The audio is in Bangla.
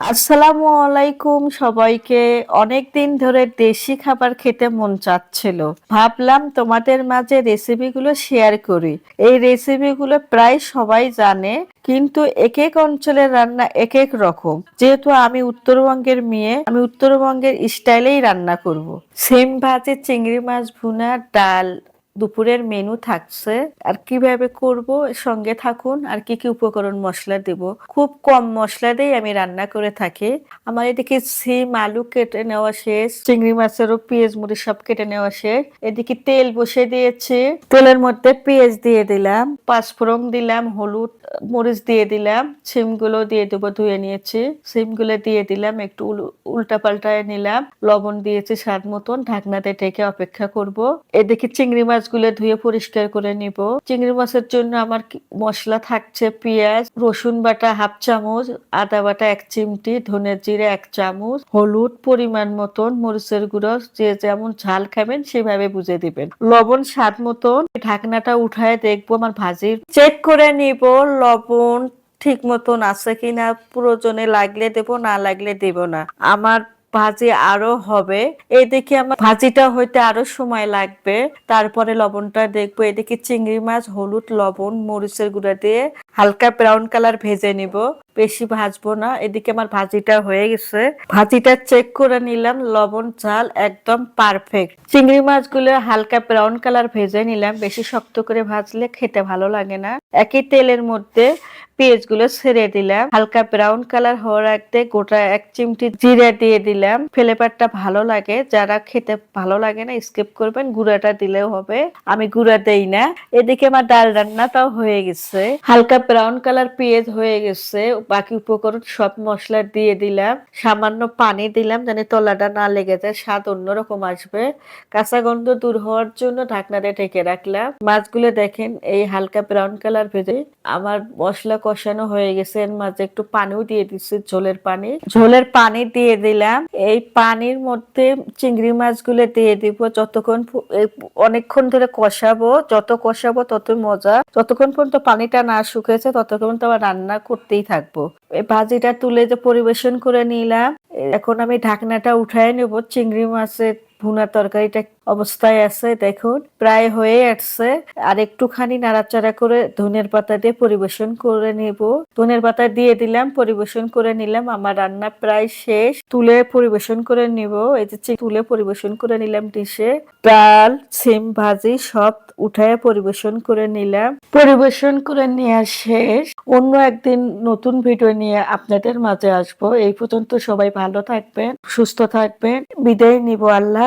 আসসালামু আলাইকুম সবাইকে। অনেক দিন ধরে দেশি খাবার খেতে মন চাচ্ছিল। ভাবলাম তোমাদের মাঝে রেসিপিগুলো শেয়ার করি। এই রেসিপিগুলো প্রায় সবাই জানে, কিন্তু এক এক অঞ্চলের রান্না এক এক রকম। যেহেতু আমি উত্তরবঙ্গের মেয়ে, আমি উত্তরবঙ্গের স্টাইলেই রান্না করব। সেম ভাজে চিংড়ি মাছ ভুনা, ডাল দুপুরের মেনু থাকছে। আর কীভাবে করব? সঙ্গে থাকুন। আর কি কি উপকরণ মশলা দেব? খুব কম মশলা দিয়ে আমি রান্না করে থাকি। আমার এদিকে সিম, আলু কেটে নেওয়া শেষ। চিংড়ি মাছেরও পেঁয়াজ, মুড়ি সব কেটে নেওয়া শেষ। এদিকে তেল বসে দিয়েছি। তেলের মধ্যে পেঁয়াজ দিয়ে দিলাম। পাঁচফোড়ন দিলাম, হলুদ, মরিচ দিয়ে দিলাম। সিমগুলো দিয়ে দেবো, ধুয়ে নিয়েছি। সিমগুলো দিয়ে দিলাম, একটু উল্টা পাল্টায় নিলাম। লবণ দিয়েছি স্বাদ মতন। ঢাকনাতে ঢেকে অপেক্ষা করব। এদিকে চিংড়ি মাছগুলো ধুয়ে পরিষ্কার করে নিব। চিংড়ি মাছের জন্য আমার মশলা থাকছে পেঁয়াজ, রসুন বাটা হাফ চামচ, আদা বাটা এক চিমটি, ধনে জিরে এক চামচ, হলুদ পরিমাণ মতন, মরিচের গুঁড়ো, যে যেমন ঝাল খাবেন সেভাবে বুঝে দিবেন। লবণ স্বাদ মতন ঢাকনাটা উঠায় দেখব, আমার ভাজির। চেক করে নিব, লবণ ঠিক মতন আছে কিনা, প্রয়োজনে লাগলে দেব, না লাগলে দেব না। আমার ভাজি আরও হবে। এদিকে আমার ভাজিটা হইতে আরও সময় লাগবে। তারপরে লবণটা দেখব। এদিকে চিংড়ি মাছ, হলুদ, লবণ, মরিচের গুঁড়া দিয়ে হালকা ব্রাউন কালার ভেজে নিব। বেশি ভাজবো না। এদিকে আমার ভাজিটা হয়ে গেছে। ভাজিটা চেক করে নিলাম। লবণ, ঝাল একদম পারফেক্ট চিংড়ি মাছগুলো হালকা ব্রাউন কালার ভেজে নিলাম। বেশি শক্ত করে ভাজলে খেতে ভালো লাগে না। একই তেলের মধ্যে পেঁয়াজগুলো ছেড়ে দিলাম। হালকা ব্রাউন কালার হওয়ার আগে গোটা এক চিমটি জিরা দিয়ে দিলাম। ফ্লেভারটা ভালো লাগে, যারা খেতে ভালো লাগে না স্কিপ করবেন, গুঁড়াটা দিলেও হবে। আমি গুঁড়া দেই না। এদিকে আমার ডাল রান্নাটাও হয়ে গেছে। হালকা ব্রাউন কালার পেঁয়াজ হয়ে গেছে। বাকি উপকরণ সব মশলা দিয়ে দিলাম। সামান্য পানি দিলাম যেন তলাটা না লেগে যায়, স্বাদ অন্যরকম আসবে। কাঁচা গন্ধ দূর হওয়ার জন্য ঢাকনাটা ঢেকে রাখলাম। মাছগুলো দেখেন, এই হালকা ব্রাউন কালার ভেজে আমার মশলা কষানো হয়ে গেছে। এর মাঝে একটু পানিও দিয়ে দিচ্ছি ঝোলের পানি। ঝোলের পানি দিয়ে দিলাম। এই পানির মধ্যে চিংড়ি মাছগুলো দিয়ে দিব। যতক্ষণ অনেকক্ষণ ধরে কষাবো। যত কষাবো তত মজা। যতক্ষণ পর্যন্ত পানিটা না শুকেছে ততক্ষণ তো আবার রান্না করতেই থাকব। এই ভাজিটা তুলে যে পরিবেশন করে নিলাম। এখন আমি ঢাকনাটা উঠায় নেব চিংড়ি মাছের ভুনা তরকারিটা অবস্থায় আছে, দেখুন। প্রায় হয়ে আসছে। আর একটুখানি নাড়াচাড়া করে ধনের পাতা দিয়ে পরিবেশন করে নিব। ধনের পাতা দিয়ে দিলাম, পরিবেশন করে নিলাম। আমার রান্না প্রায় শেষ। তুলে পরিবেশন করে নিব। এই যে তুলে পরিবেশন করে নিলাম ডিশে। ডাল, সিম ভাজি সব উঠায় পরিবেশন করে নিলাম। পরিবেশন করে নেওয়া শেষ। অন্য একদিন নতুন ভিডিও নিয়ে আপনাদের মাঝে আসব। এই পর্যন্ত সবাই ভালো থাকবেন, সুস্থ থাকবেন। বিদায় নিব আল্লাহ